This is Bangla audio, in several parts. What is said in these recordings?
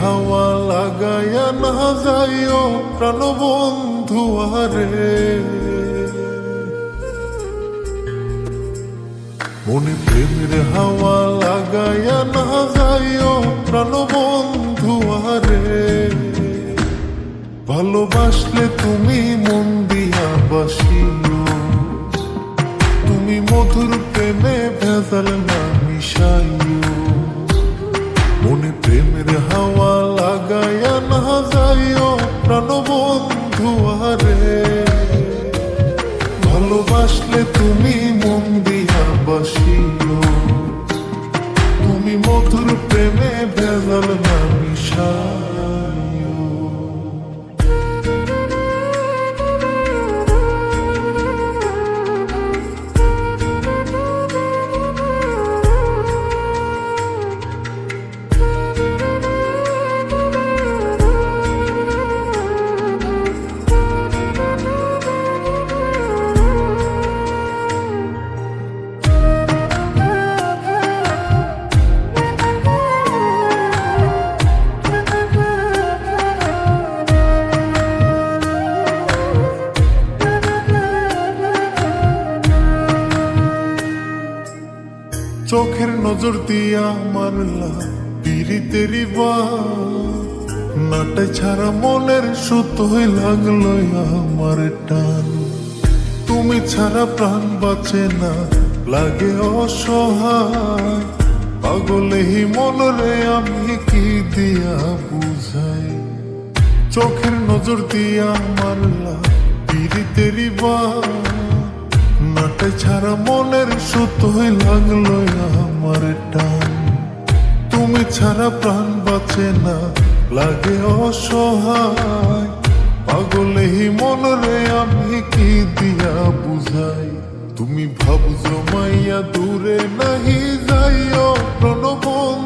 হাওয়া লাগাইয়া না যাইও প্রাণবন্ধু আরে মনে প্রেমের হাওয়া লাগাইয়া না যাইও প্রাণবন্ধু আরে ভালোবাসলে তুমি চোখের নজর দিয়া মারলা পিরিতেরি বা নাটে ছাড়া মনের সুতোই লাগল আমার টান। তুমি ছাড়া প্রাণ বাঁচে না, লাগে অসহায়। পাগলে হি মনরে আমি কি দিয়া বুঝাই? চোখের নজর দিয়া মারলা পিরিতেরি বা নাটে ছাড়া মনের সুতোই লাগল ছাড়া প্রাণ বাঁচে না, লাগে অসহায়। পাগলে মন রে, আমি কি দিয়া বুঝাই? তুমি ভাবছ মাইয়া দূরে নাহি যাইও, প্রণবন্ধু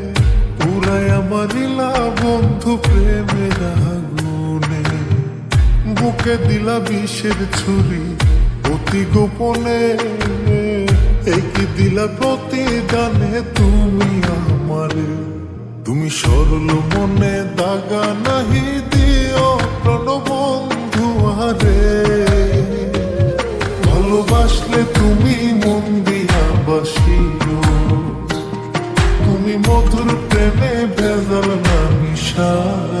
বুকে দিলা বিষের ছুরি। অতি গোপনে কি দিলা প্রতিদানে তুমি আমারে। তুমি সরল মনে দাগা নাহি দিও প্রণবন্ধু আরে। ভালোবাসলে তুমি মন দিয়া বাসিও। তুমি মধুর প্রেমে ভেজাল না মিশাইও